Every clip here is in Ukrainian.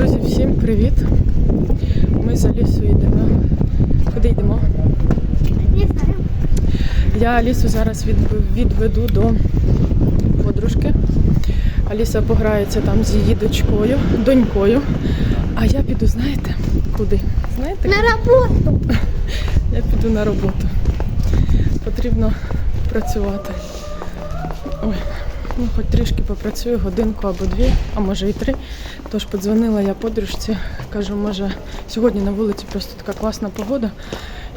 Друзі, всім привіт! Ми за лісу йдемо. Куди йдемо? Не знаю. Я Алісу зараз відведу до подружки. Аліса пограється там з її дочкою, донькою. А я піду, знаєте, куди? Знаєте? На роботу. Я піду на роботу. Потрібно працювати. Ой, ну хоч трішки попрацюю, годинку або дві, а може і три. Тож подзвонила я подружці, кажу, може, сьогодні на вулиці просто така класна погода.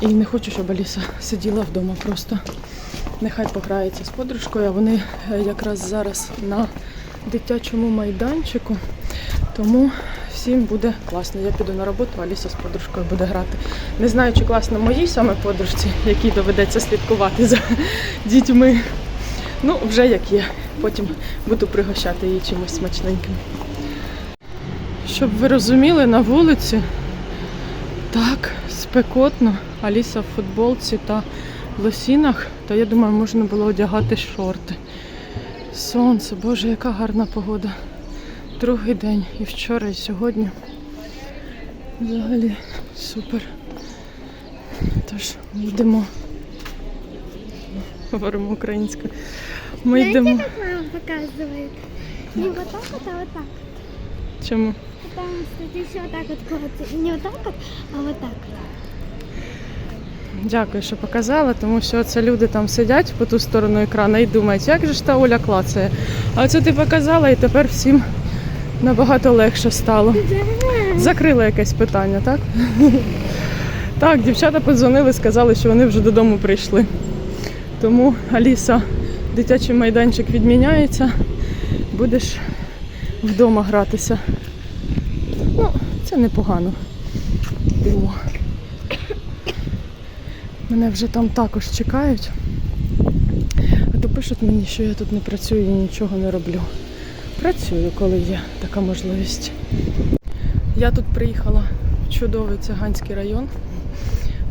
І не хочу, щоб Аліса сиділа вдома просто. Нехай пограється з подружкою, а вони е, якраз зараз на дитячому майданчику. Тому всім буде класно. Я піду на роботу, Аліса з подружкою буде грати. Не знаю, чи класно моїй саме подружці, якій доведеться слідкувати за дітьми. Ну, вже як є. Потім буду пригощати її чимось смачненьким. Щоб ви розуміли, на вулиці так спекотно. Аліса в футболці та в лосінах, то я думаю, можна було одягати шорти. Сонце, боже, яка гарна погода. Другий день і вчора, і сьогодні. Взагалі супер. Тож йдемо. Говоримо українською. Ми йдемо. Знаете, как мама показывает? Не вот так вот, а вот так. Чому? Потому что ты все вот так вот крутишь. Не вот так вот, а вот так. Дякую, що показала, тому що це люди там сидять по ту сторону екрану і думають, як же ж та Оля клацає. А це ти показала і тепер всім набагато легше стало. Закрила якесь питання, так? Так, дівчата подзвонили, сказали, що вони вже додому прийшли. Тому Аліса, дитячий майданчик відміняється, будеш вдома гратися. Ну, це непогано. Йдемо. Мене вже там також чекають. А то пишуть мені, що я тут не працюю і нічого не роблю. Працюю, коли є така можливість. Я тут приїхала в чудовий циганський район.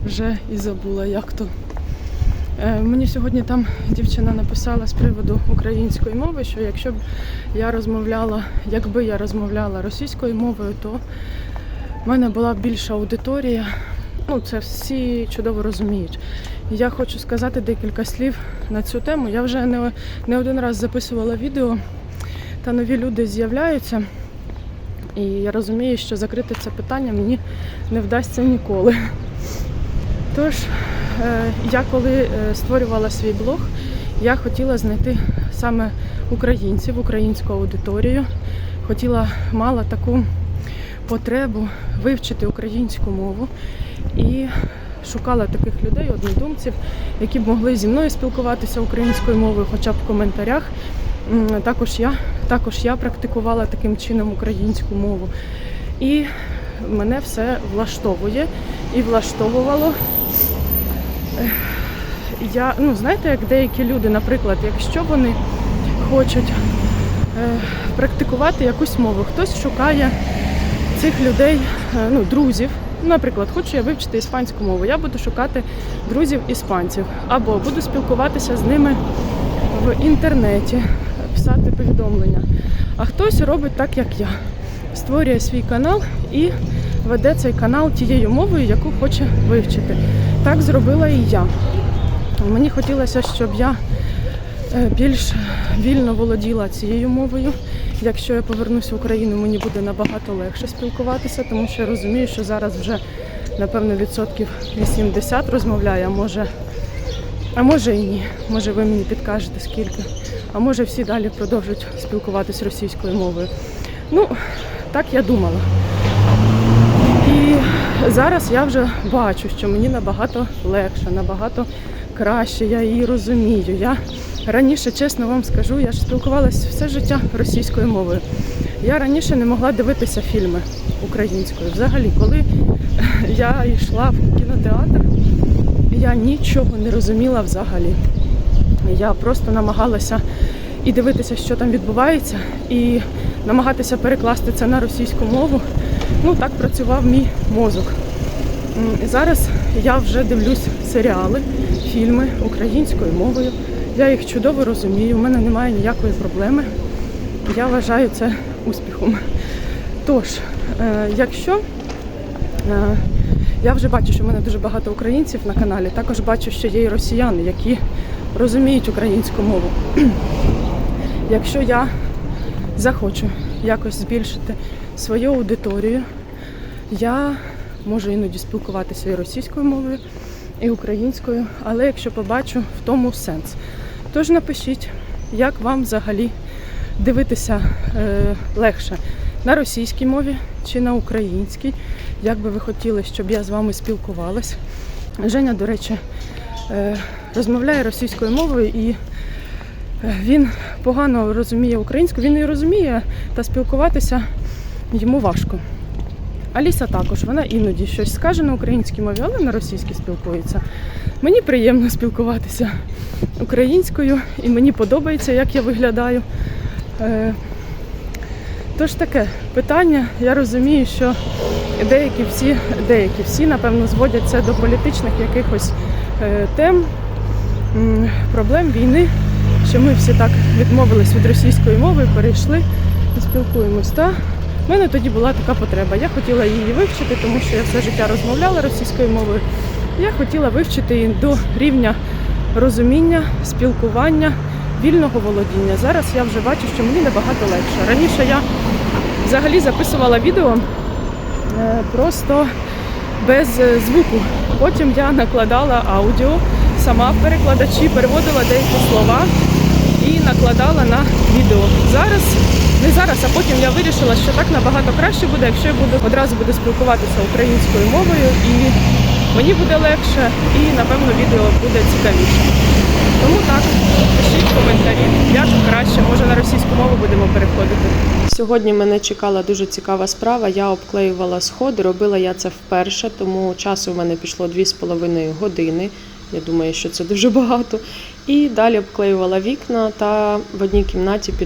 Вже і забула, як то. Е, Мені сьогодні там дівчина написала з приводу української мови, що якщо б я розмовляла, якби я розмовляла російською мовою, то в мене була б більша аудиторія. Ну, це всі чудово розуміють. Я хочу сказати декілька слів на цю тему. Я вже не, не один раз записувала відео, та нові люди з'являються. І я розумію, що закрити це питання мені не вдасться ніколи. Тож, я коли е, створювала свій блог, я хотіла знайти саме українців, українську аудиторію. Хотіла, мала таку потребу вивчити українську мову і шукала таких людей, однодумців, які б могли зі мною спілкуватися українською мовою, хоча б в коментарях. Також я, також я практикувала таким чином українську мову. І мене все влаштовує і влаштовувало. Я, ну, знаєте, як деякі люди, наприклад, якщо вони хочуть е, практикувати якусь мову, хтось шукає цих людей, е, ну, друзів. Наприклад, хочу я вивчити іспанську мову, я буду шукати друзів іспанців або буду спілкуватися з ними в інтернеті, писати повідомлення. А хтось робить так, як я. Створює свій канал і веде цей канал тією мовою, яку хоче вивчити. Так зробила і я. Мені хотілося, щоб я е, більш вільно володіла цією мовою. Якщо я повернуся в Україну, мені буде набагато легше спілкуватися, тому що я розумію, що зараз вже напевно відсотків 80 розмовляє, а може, а може і ні. Може ви мені підкажете скільки. А може всі далі продовжують спілкуватися російською мовою. Ну, так я думала. Зараз я вже бачу, що мені набагато легше, набагато краще, я її розумію. Я раніше, чесно вам скажу, я ж спілкувалася все життя російською мовою. Я раніше не могла дивитися фільми українською. Взагалі, коли я йшла в кінотеатр, я нічого не розуміла взагалі. Я просто намагалася і дивитися, що там відбувається, і намагатися перекласти це на російську мову. Ну, так працював мій мозок. Зараз я вже дивлюсь серіали, фільми українською мовою. Я їх чудово розумію, у мене немає ніякої проблеми. Я вважаю це успіхом. Тож, е, якщо е, я вже бачу, що в мене дуже багато українців на каналі, також бачу, що є і росіяни, які розуміють українську мову. Якщо я захочу якось збільшити свою аудиторію, я можу іноді спілкуватися і російською мовою, і українською, але якщо побачу в тому сенс. Тож напишіть, як вам взагалі дивитися е, легше на російській мові чи на українській, як би ви хотіли, щоб я з вами спілкувалась. Женя, до речі, е, розмовляє російською мовою і е, він погано розуміє українську, він її розуміє, та спілкуватися йому важко. Аліса також, вона іноді щось скаже на українській мові, але на російській спілкується. Мені приємно спілкуватися українською, і мені подобається, як я виглядаю. Е, Тож таке питання, я розумію, що деякі всі, деякі всі, напевно, зводять це до політичних якихось е, тем, проблем війни, що ми всі так відмовились від російської мови, перейшли і спілкуємось. Та в мене тоді була така потреба. Я хотіла її вивчити, тому що я все життя розмовляла російською мовою. Я хотіла вивчити її до рівня розуміння, спілкування, вільного володіння. Зараз я вже бачу, що мені набагато легше. Раніше я взагалі записувала відео е, просто без е, звуку. Потім я накладала аудіо сама в перекладачі, переводила деякі слова і накладала на відео. Зараз, не зараз, а потім я вирішила, що так набагато краще буде, якщо я буду одразу буду спілкуватися українською мовою, і мені буде легше, і напевно відео буде цікавіше. Тому так, пишіть коментарі, як краще, може на російську мову будемо переходити. Сьогодні мене чекала дуже цікава справа. Я обклеювала сходи. Робила я це вперше, тому часу в мене пішло 2,5 години. Я думаю, що це дуже багато. І далі обклеювала вікна та в одній кімнаті під